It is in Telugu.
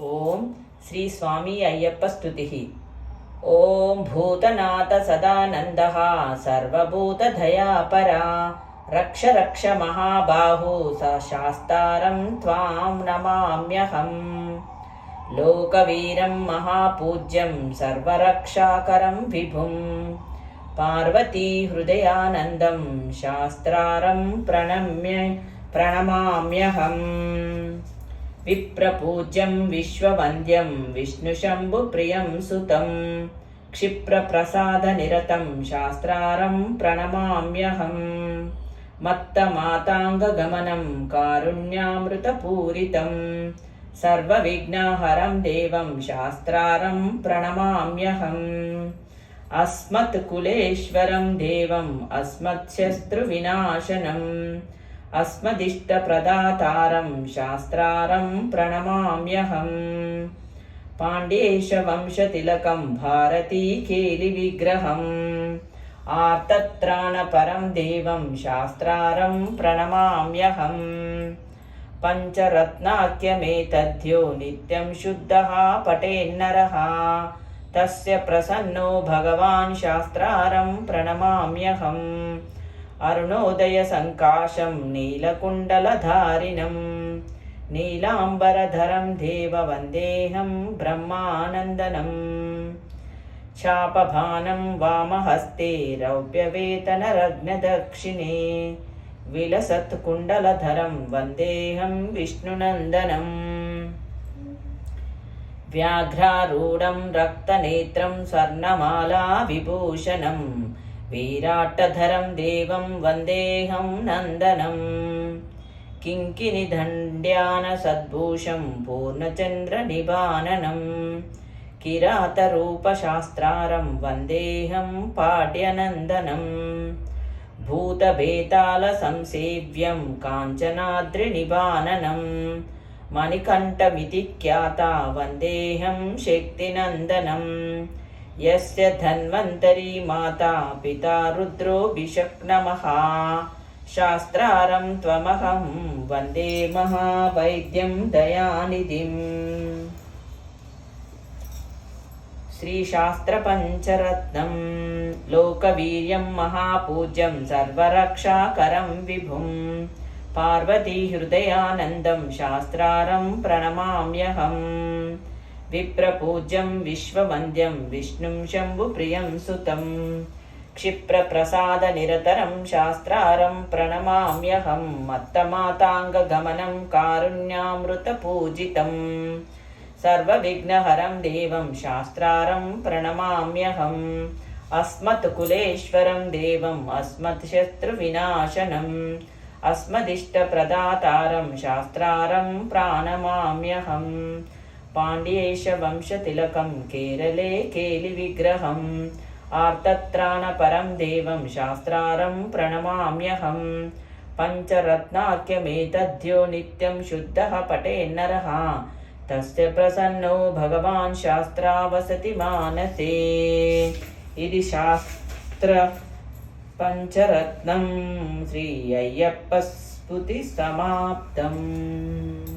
ఓం శ్రీ స్వామి అయ్యప్ప స్థుతి ఓం భూతనాథ సదానంద సర్వభూతదయాపరా రక్ష రక్ష మహాబాహు స శాస్తారం త్వాం నమామ్యహం. లోకవీరం మహాపూజ్యం సర్వరక్షాకరం విభుం. పార్వతీ హృదయానందం శాస్త్రారం ప్రణమ్య ప్రణమామ్యహం. విప్రపూజ్యం విశ్వవంద్యం విష్ణుశంభుప్రియం సుతం क्षिप्रप्रसादनिरतं शास्त्रारं प्रणमाम्यहं मत्तमाताङ्गगमनं कारुण्यामृतपूरितं सर्वविघ्नहरं देवं शास्त्रारं प्रणमाम्यहम् अस्मत्कुलेश्वरं देवम् अस्मत्शत्रुविनाशनम् अस्मदिष्टप्रदातारं शास्त्रारं प्रणमाम्यहम् पाण्ड्येशवंशतिलकं भारतीकेलिविग्रहम् आर्तत्राणपरं देवं शास्त्रारं प्रणमाम्यहम् पञ्चरत्नाख्यमेतद्यो नित्यं शुद्धः पठेन्नरः तस्य प्रसन्नो भगवान् शास्त्रारं प्रणमाम्यहम् అరుణోదయ సంకాశం నీలకుండలధారిణం నీలాంబరధరం దేవ వందేహం బ్రహ్మానందనం శాపభానం వామహస్తే రవ్యవేతనరగ్నదక్షిణే విలసత్కుండలధరం వందేహం విష్ణునందనం వ్యాఘ్రారూఢం రక్తనేత్రం స్వర్ణమాలా విభూషణం వీరాట్టధరం దేవం వందేహం నందనం. కింకిని దండ్యాన సద్భూషం పూర్ణచంద్రనిబాననం కిరాతరూపశాస్త్రారం వందేహం పాఠ్యనందనం భూతభేతాల సంసేవ్యం కాంచనాద్రినిబాననం మణికంఠమితి ఖ్యాత వందేహం శక్తినందనం. यस्य धन्वन्तरी माता पिता रुद्रोऽभिषक्नमः शास्त्रारं त्वमहं वन्दे महावैद्यं दयानिधिम् श्रीशास्त्रपञ्चरत्नं लोकवीर्यं महापूज्यं सर्वरक्षाकरं विभुं पार्वतीहृदयानन्दं शास्त्रारं प्रणमाम्यहम् विप्रपूज्यं विश्ववन्द्यं विष्णुं शम्भुप्रियं सुतम् क्षिप्रप्रसादनिरतरं शास्त्रारं प्रणमाम्यहं मत्तमाताङ्गगमनं कारुण्यामृतपूजितम् सर्वविघ्नहरं देवं शास्त्रारं प्रणमाम्यहम् अस्मत्कुलेश्वरं देवम् अस्मत्शत्रुविनाशनम् अस्मदिष्टप्रदातारं शास्त्रारं प्राणमाम्यहम् पाण्ड्येशवंशतिलकं केरले केलिविग्रहम्। आर्तत्राणपरं देवं शास्त्रारं प्रणमाम्यहं पञ्चरत्नाख्यमेतद्यो नित्यं शुद्धः पठेन्नरः तस्य प्रसन्नो भगवान् शास्त्रा वसति मानसे। इति शास्त्र पञ्चरत्नं श्री अय्यप्पस्फुतिसमाप्तम्